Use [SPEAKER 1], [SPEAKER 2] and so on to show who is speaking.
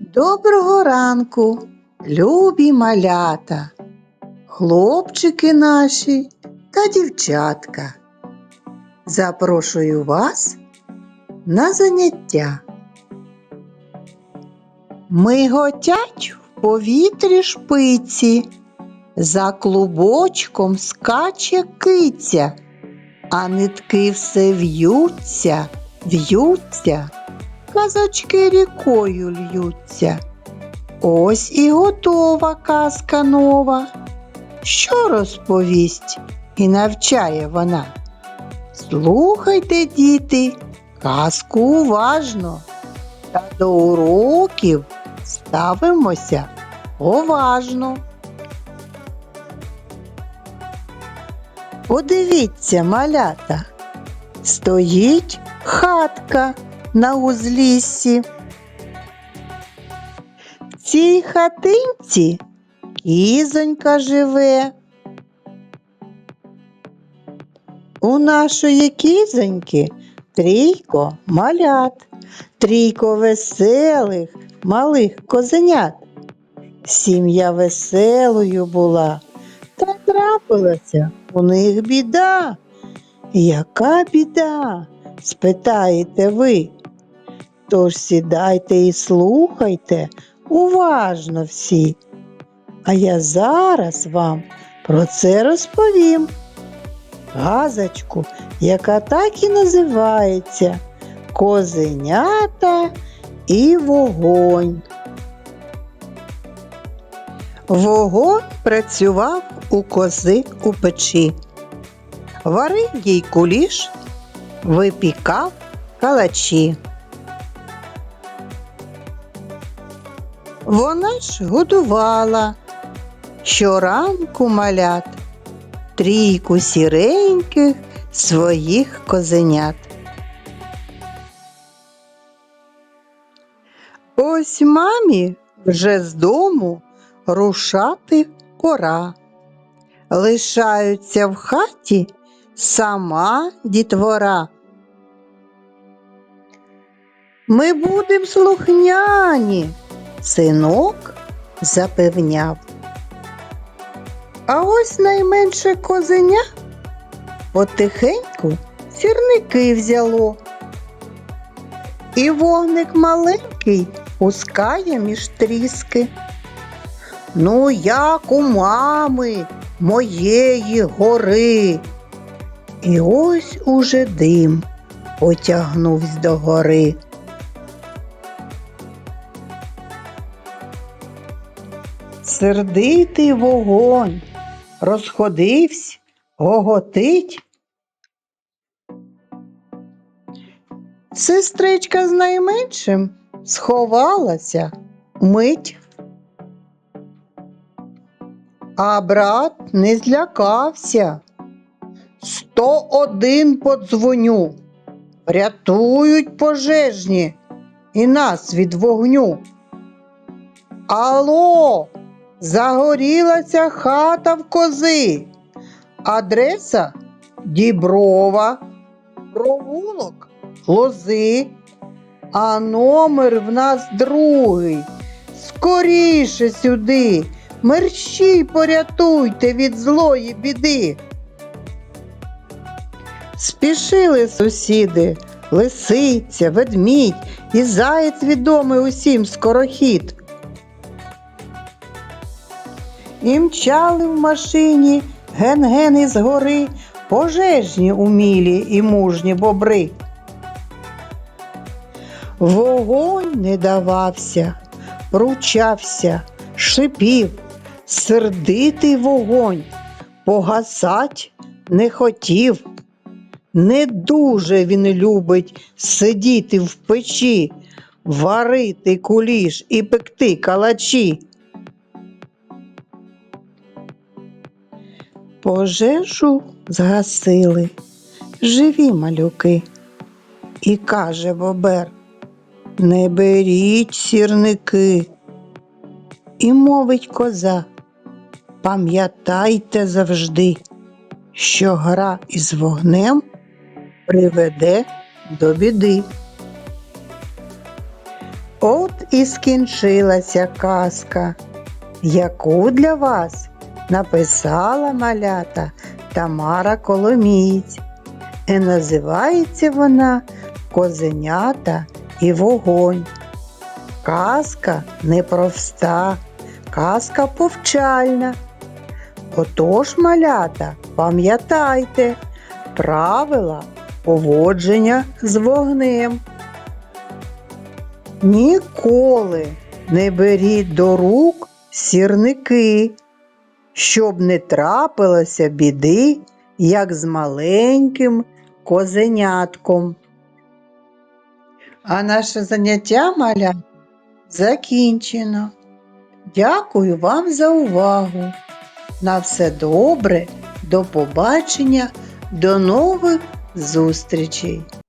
[SPEAKER 1] Доброго ранку, любі малята, хлопчики наші та дівчатка. Запрошую вас на заняття. Миготять в повітрі шпиці, за клубочком скаче киця, а нитки все в'ються, в'ються казочки рікою льються. Ось і готова казка нова. Що розповість і навчає вона? Слухайте, діти, казку уважно, та до уроків ставимося уважно. Подивіться, малята, стоїть хатка на узліссі. В цій хатинці кізонька живе. У нашої кізоньки трійко малят, трійко веселих малих козенят. Сім'я веселою була, та трапилася у них біда. Яка біда? спитаєте ви. Тож сідайте і слухайте уважно всі. А я зараз вам про це розповім. Газочку, яка так і називається Козенята і вогонь. Вогонь працював у кози у печі. Варив їй куліш, випікав калачі. Вона ж годувала щоранку малят, трійку сіреньких своїх козенят. Ось мамі вже з дому рушати пора. Лишаються в хаті сама дітвора. Ми будем слухняні, синок запевняв. А ось найменше козеня потихеньку сірники взяло. І вогник маленький пускає між тріски. Ну, як у мами моєї гори. І ось уже дим потягнувсь до гори. Сердитий вогонь розходивсь, гоготить. Сестричка з найменшим сховалася мить. А брат не злякався. Сто один подзвоню. Рятують пожежні і нас від вогню. Алло, загорілася хата в кози. Адреса Діброва, провулок Лози, а номер в нас другий. Скоріше сюди, мерщій порятуйте від злої біди. Спішили сусіди, лисиця, ведмідь і заєць відомий усім скорохід. І мчали в машині ген-ген із гори пожежні умілі і мужні бобри. Вогонь не давався, ручався, шипів, сердитий вогонь, погасать не хотів. Не дуже він любить сидіти в печі, варити куліш і пекти калачі. Пожежу згасили живі малюки. І каже бобер, не беріть сірники. І мовить коза, пам'ятайте завжди, що гра із вогнем приведе до біди. От і скінчилася казка, яку для вас написала малята Тамара Коломієць. І називається вона Козенята і вогонь. Казка непроста, казка повчальна. Отож, малята, пам'ятайте правила поводження з вогнем. Ніколи не беріть до рук сірники, щоб не трапилося біди, як з маленьким козенятком. А наше заняття маля закінчено. Дякую вам за увагу. На все добре, до побачення, до нових зустрічей!